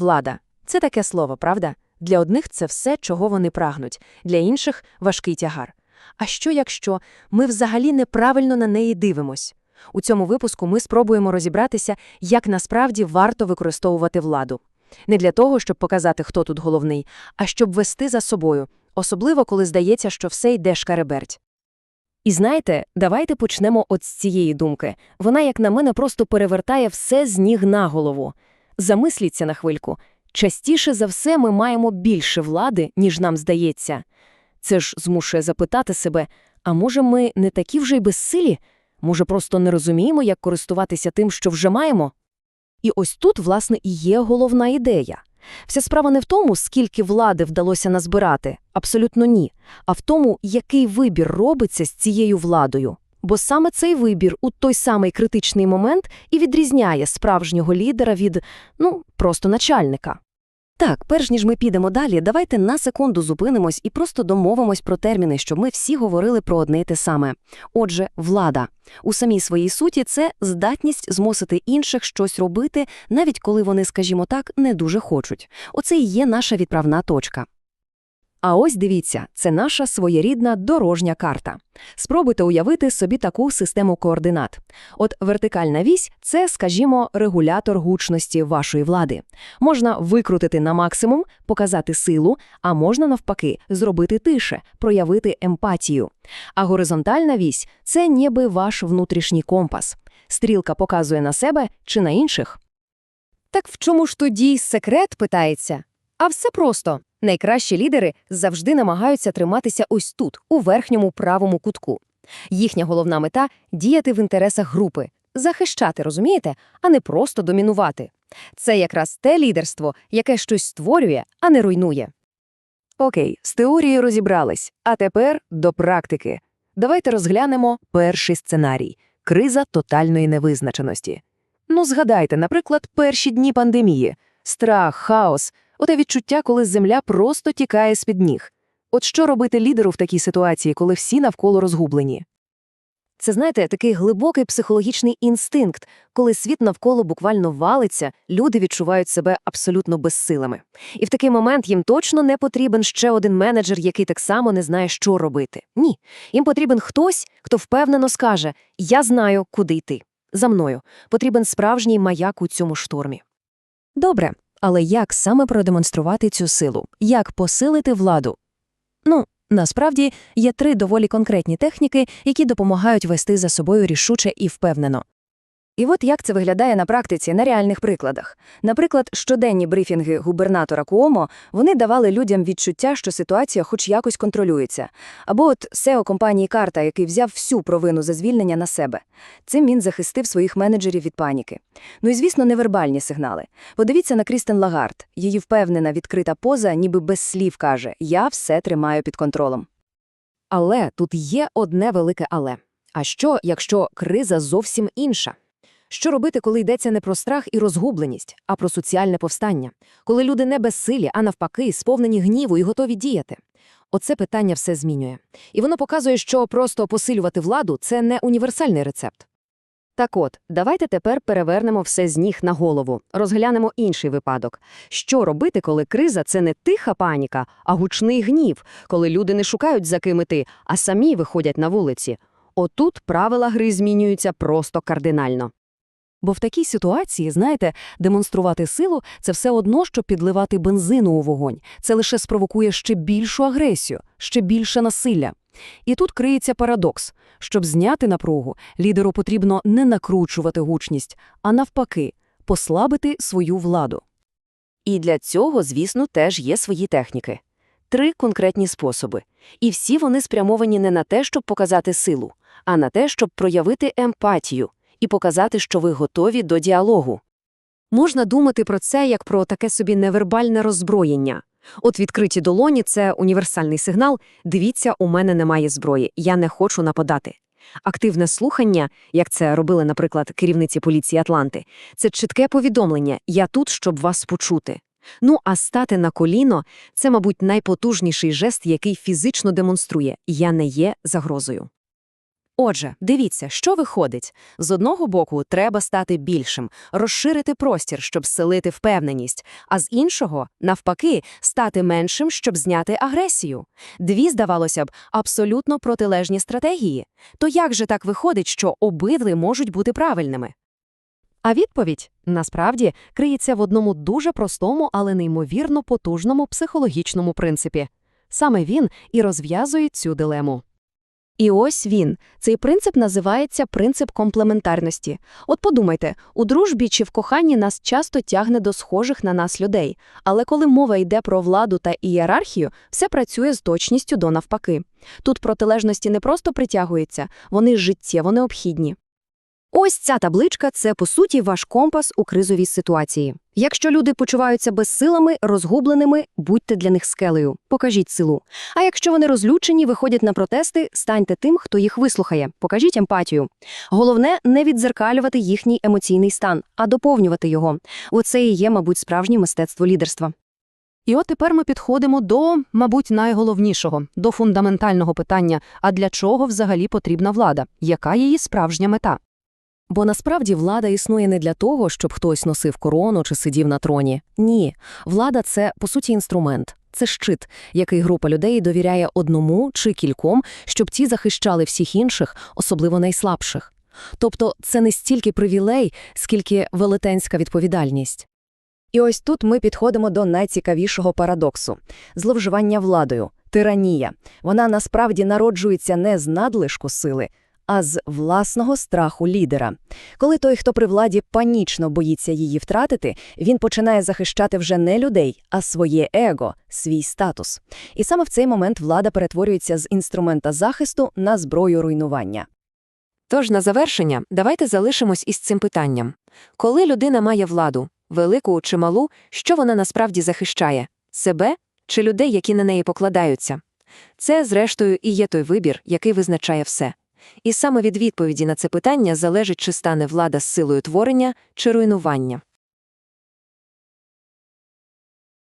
Влада це таке слово, правда? Для одних це все, чого вони прагнуть, для інших важкий тягар. А що якщо ми взагалі неправильно на неї дивимось? У цьому випуску ми спробуємо розібратися, як насправді варто використовувати владу. Не для того, щоб показати, хто тут головний, а щоб вести за собою, особливо коли здається, що все йде шкареберть. І знаєте, давайте почнемо от з цієї думки. Вона, як на мене, просто перевертає все з ніг на голову. Замисліться на хвильку. Частіше за все ми маємо більше влади, ніж нам здається. Це ж змушує запитати себе, а може ми не такі вже й безсилі? Може, просто не розуміємо, як користуватися тим, що вже маємо? І ось тут, власне, і є головна ідея. Вся справа не в тому, скільки влади вдалося назбирати, абсолютно ні, а в тому, який вибір робиться з цією владою. Бо саме цей вибір у той самий критичний момент і відрізняє справжнього лідера від, ну, просто начальника. Так, перш ніж ми підемо далі, давайте на секунду зупинимось і просто домовимось про терміни, щоб ми всі говорили про одне й те саме. Отже, влада. У самій своїй суті це здатність змусити інших щось робити, навіть коли вони, скажімо так, не дуже хочуть. Оце і є наша відправна точка. А ось дивіться, це наша своєрідна дорожня карта. Спробуйте уявити собі таку систему координат. От вертикальна вісь це, скажімо, регулятор гучності вашої влади. Можна викрутити на максимум, показати силу, а можна навпаки зробити тише, проявити емпатію. А горизонтальна вісь це ніби ваш внутрішній компас. Стрілка показує на себе чи на інших. Так в чому ж тоді секрет питається? А все просто. Найкращі лідери завжди намагаються триматися ось тут, у верхньому правому кутку. Їхня головна мета діяти в інтересах групи, захищати, розумієте, а не просто домінувати. Це якраз те лідерство, яке щось створює, а не руйнує. Окей, з теорією розібрались, а тепер до практики. Давайте розглянемо перший сценарій криза тотальної невизначеності. Ну, згадайте, наприклад, перші дні пандемії, страх, хаос. Оте відчуття, коли земля просто тікає з-під ніг. От що робити лідеру в такій ситуації, коли всі навколо розгублені? Це, знаєте, такий глибокий психологічний інстинкт, коли світ навколо буквально валиться, люди відчувають себе абсолютно безсилими. І в такий момент їм точно не потрібен ще один менеджер, який так само не знає, що робити. Ні. Їм потрібен хтось, хто впевнено скаже: Я знаю, куди йти. За мною потрібен справжній маяк у цьому штормі. Добре, але як саме продемонструвати цю силу? Як посилити владу? Ну, насправді є три доволі конкретні техніки, які допомагають вести за собою рішуче і впевнено. І от як це виглядає на практиці на реальних прикладах. Наприклад, щоденні брифінги губернатора Куомо вони давали людям відчуття, що ситуація хоч якось контролюється. Або от SEO компанії Карта, який взяв всю провину за звільнення на себе. Цим він захистив своїх менеджерів від паніки. Ну і звісно, невербальні сигнали. Подивіться на Крістен Лагард. Її впевнена відкрита поза, ніби без слів каже: Я все тримаю під контролем. Але тут є одне велике але. А що, якщо криза зовсім інша? Що робити, коли йдеться не про страх і розгубленість, а про соціальне повстання, коли люди не безсилі, а навпаки, сповнені гніву і готові діяти? Оце питання все змінює. І воно показує, що просто посилювати владу це не універсальний рецепт. Так от, давайте тепер перевернемо все з ніг на голову, розглянемо інший випадок. Що робити, коли криза це не тиха паніка, а гучний гнів, коли люди не шукають за ким іти, а самі виходять на вулиці? Отут правила гри змінюються просто кардинально. Бо в такій ситуації, знаєте, демонструвати силу це все одно, що підливати бензину у вогонь. Це лише спровокує ще більшу агресію, ще більше насилля. І тут криється парадокс. Щоб зняти напругу, лідеру потрібно не накручувати гучність, а навпаки, послабити свою владу. І для цього, звісно, теж є свої техніки. Три конкретні способи. І всі вони спрямовані не на те, щоб показати силу, а на те, щоб проявити емпатію і показати, що ви готові до діалогу. Можна думати про це як про таке собі невербальне роззброєння. От відкриті долоні це універсальний сигнал дивіться, у мене немає зброї, я не хочу нападати. Активне слухання, як це робили, наприклад, керівниці поліції Атланти, це чітке повідомлення я тут, щоб вас почути. Ну, а стати на коліно це, мабуть, найпотужніший жест, який фізично демонструє я не є загрозою. Отже, дивіться, що виходить. З одного боку, треба стати більшим, розширити простір, щоб зселити впевненість, а з іншого, навпаки, стати меншим, щоб зняти агресію. Дві, здавалося б, абсолютно протилежні стратегії. То як же так виходить, що обидві можуть бути правильними? А відповідь, насправді, криється в одному дуже простому, але неймовірно потужному психологічному принципі. Саме він і розв'язує цю дилему. І ось він. Цей принцип називається принцип комплементарності. От подумайте, у дружбі чи в коханні нас часто тягне до схожих на нас людей, але коли мова йде про владу та ієрархію, все працює з точністю до навпаки. Тут протилежності не просто притягуються, вони життєво необхідні. Ось ця табличка – це, по суті, ваш компас у кризовій ситуації. Якщо люди почуваються безсилами, розгубленими, будьте для них скелею, покажіть силу. А якщо вони розлючені, виходять на протести, станьте тим, хто їх вислухає, покажіть емпатію. Головне – не віддзеркалювати їхній емоційний стан, а доповнювати його. Оце і є, мабуть, справжнє мистецтво лідерства. І от тепер ми підходимо до, мабуть, найголовнішого, до фундаментального питання, а для чого взагалі потрібна влада? Яка її справжня мета? Бо насправді влада існує не для того, щоб хтось носив корону чи сидів на троні. Ні. Влада – це, по суті, інструмент. Це щит, який група людей довіряє одному чи кільком, щоб ті захищали всіх інших, особливо найслабших. Тобто це не стільки привілей, скільки велетенська відповідальність. І ось тут ми підходимо до найцікавішого парадоксу – зловживання владою, тиранія. Вона насправді народжується не з надлишку сили, а з власного страху лідера. Коли той, хто при владі панічно боїться її втратити, він починає захищати вже не людей, а своє его, свій статус. І саме в цей момент влада перетворюється з інструмента захисту на зброю руйнування. Тож, на завершення, давайте залишимось із цим питанням. Коли людина має владу, велику чи малу, що вона насправді захищає? Себе чи людей, які на неї покладаються? Це, зрештою, і є той вибір, який визначає все. І саме від відповіді на це питання залежить, чи стане влада з силою творення чи руйнування.